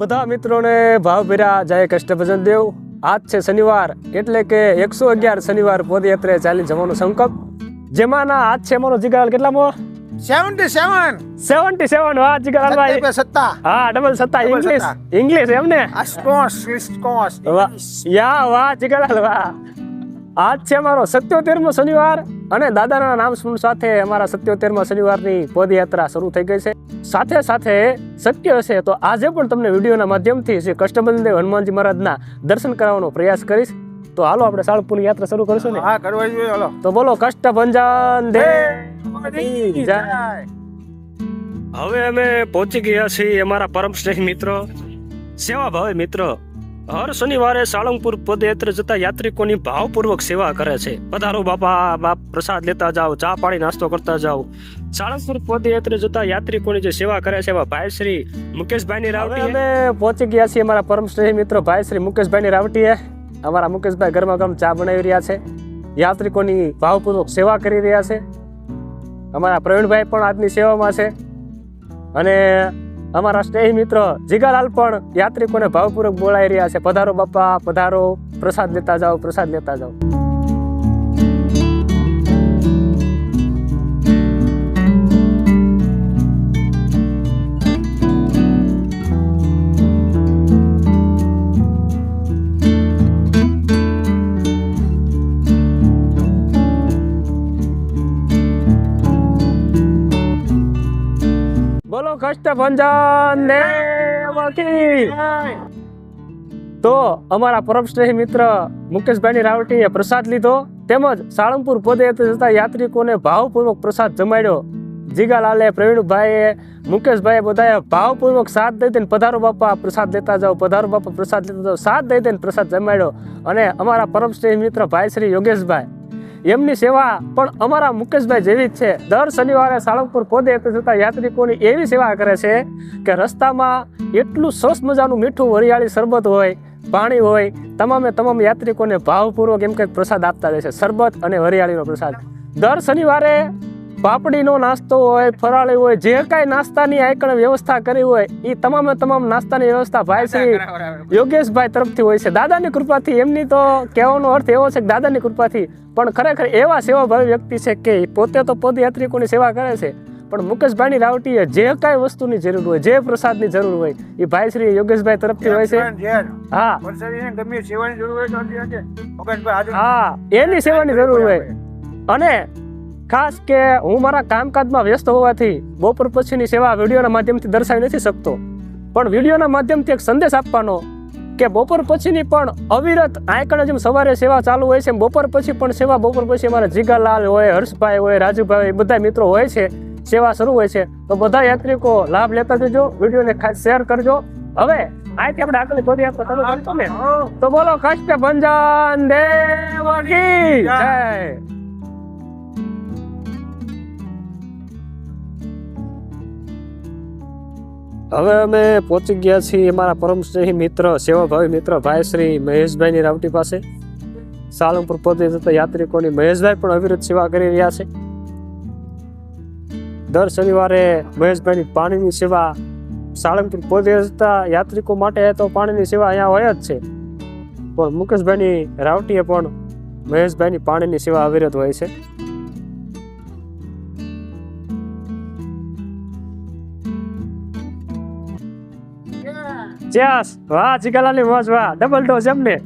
બધા મિત્રોને ભાવભીરા જય કષ્ટભજન દેવ. આજ છે શનિવાર એટલે કે એકસો અગિયાર શનિવાર પદયાત્રાએ ચાલી જવાનો સંકલ્પ. જેમાંના આજ છે અમારો જીગાલાલ કેટલામો સેવન્ટી સેવન સેવન્ટી સેવન હા જીગાલાલભાઈ સત્તા હા ડબલ સત્તા. ઇંગ્લિશ ઇંગ્લિશ સ્કોસ વાહ. યા વાહ જીગાલાલ વાહ આજ છે અમારો સત્યોતેરમો શનિવાર. અને દાદાના નામ સ્મરણ સાથે અમારા સત્યોતેરમાં શનિવારની પદયાત્રા શરૂ થઈ ગઈ છે. સાથે સાથે શક્ય હશે તો આજે પણ તમને વિડીયોના માધ્યમથી શ્રી કષ્ટબંધદેવ હનુમાનજી મહારાજના દર્શન કરાવવાનો પ્રયાસ કરીશ. તો હાલો આપણે સાળપુરની યાત્રા શરૂ કરીશું ને. હા કરવા જોઈએ હલો. તો બોલો કષ્ટભંજન દેવ જય. હવે અમે પહોંચી ગયા છીએ અમારા પરમ શ્રેષ્ઠ મિત્રો સેવા ભાવે મિત્રો હર શનિવારે સાળંગપુર પદયાત્રા જતા યાત્રિકોની ભાવપૂર્વક સેવા કરે છે. પધારો બાપા બાપ પ્રસાદ લેતા જાઓ ચા પાણી નાસ્તો કરતા જાઓ. સાળંગપુર પદયાત્રા જતા યાત્રિકોની જે સેવા કરે છે એવા ભાઈ શ્રી મુકેશભાઈની રાવટી અમે પહોંચી ગયા છીએ અમારા પરમ શ્રેષ્ઠ મિત્રો ભાઈ શ્રી મુકેશભાઈની રાવટીએ. અમારા મુકેશભાઈ ગરમા ગરમ ચા બનાવી રહ્યા છે. યાત્રિકોની ભાવપૂર્વક સેવા કરી રહ્યા છે. અમારા પ્રવીણભાઈ પણ આજની સેવામાં છે. અને અમારા સ્નેહી મિત્ર જીગાલાલ પણ યાત્રિકોને ભાવપૂર્વક બોલાવી રહ્યા છે. પધારો બાપા, પધારો. પ્રસાદ લેતા જાઓ, પ્રસાદ લેતા જાઓ. કષ્ટભંજન દેવકી તો અમારા પરમશ્રેહી મિત્ર મુકેશભાઈની રાવટીએ પ્રસાદ લીધો. તેમજ સાળંગપુર પદયાત્રા જતા યાત્રિકોને ભાવપૂર્વક પ્રસાદ જમાડ્યો. જીગાલાલે પ્રવીણભાઈએ મુકેશભાઈએ બધાએ ભાવપૂર્વક સાથ દઈ દઈને પધારો બાપા, પ્રસાદ લેતા જાઓ, પધારો બાપા, પ્રસાદ લેતા જાઓ સાથ દઈ દઈને પ્રસાદ જમાડ્યો. અને અમારા પરમશ્રેહી મિત્ર ભાઈ શ્રી યોગેશભાઈ એમની સેવા પણ અમારા મુકેશભાઈ જેવી જ છે. દર શનિવારે સાળંગપુર પદયાત્રા જતા યાત્રિકોની એવી સેવા કરે છે કે રસ્તામાં એટલું સરસ મજાનું મીઠું વરિયાળી શરબત હોય, પાણી હોય, તમામે તમામ યાત્રિકોને ભાવપૂર્વક એમ કંઈક પ્રસાદ આપતા રહે છે. શરબત અને વરિયાળીનો પ્રસાદ. દર શનિવારે પાપડીનો નાસ્તો હોય ફરાળી હોય જે કાંઈ નાસ્તાની આઈકણ વ્યવસ્થા કરી હોય એ તમામે તમામ નાસ્તાની વ્યવસ્થા ભાઈ શ્રી યોગેશભાઈ તરફથી હોય છે. દાદાની કૃપાથી એમની તો કહેવાનો અર્થ એવો છે કે દાદાની કૃપાથી પણ ખરેખર એવા સેવાભાવી વ્યક્તિ છે કે પોતે તો પદયાત્રિકોની સેવા કરે છે પણ મુકેશભાઈની રાવટીએ જે કાંઈ વસ્તુની જરૂર હોય જે પ્રસાદની જરૂર હોય એ ભાઈ શ્રી યોગેશભાઈ તરફથી હોય છે. હા. હા એની સેવાની જરૂર હોય. અને ખાસ કે હું મારા કામકાજમાં વ્યસ્ત હોવાથી બપોર પછીની સેવા વિડીયોના માધ્યમથી દર્શાવી નથી શકતો. પણ વિડીયોના માધ્યમથી એક સંદેશ આપવાનો કે બપોર પછીની પણ અવિરત આયકણ જેમ સવારે સેવા ચાલુ હોય છે બપોર પછી પણ સેવા બપોર પછી અમારા જીગાલાલ હોય હર્ષભાઈ હોય રાજુભાઈ બધા મિત્રો હોય છે સેવા શરૂ હોય છે. તો બધા યાત્રિકો લાભ લેતા જજો વિડીયોને ખાસ શેર કરજો. હવે અહીંથી આપણે આગળ પદયાત્રા શરૂ કરીશું ને તો બોલો કષ્ટ ભંજન દેવકી જય. હવે અમે પહોંચી ગયા છીએ અમારા પરમ સ્નેહી મિત્ર, સેવાભાવી મિત્ર, ભાઈ શ્રી મહેશભાઈની રાવટી પાસે. સાળંગપુર પદે જતા યાત્રિકોની મહેશભાઈ પણ અવિરત સેવા કરી રહ્યા છે. દર શનિવારે મહેશભાઈની પાણીની સેવા સાળંગપુર પદે જતા યાત્રિકો માટે તો પાણીની સેવા અહીંયા હોય જ છે. પણ મુકેશભાઈની રાવટીએ પણ મહેશભાઈની પાણીની સેવા અવિરત હોય છે. ચ્યાસ વાહ ચિકાલાની મોજ વાહ. ડબલ ડોઝ એમને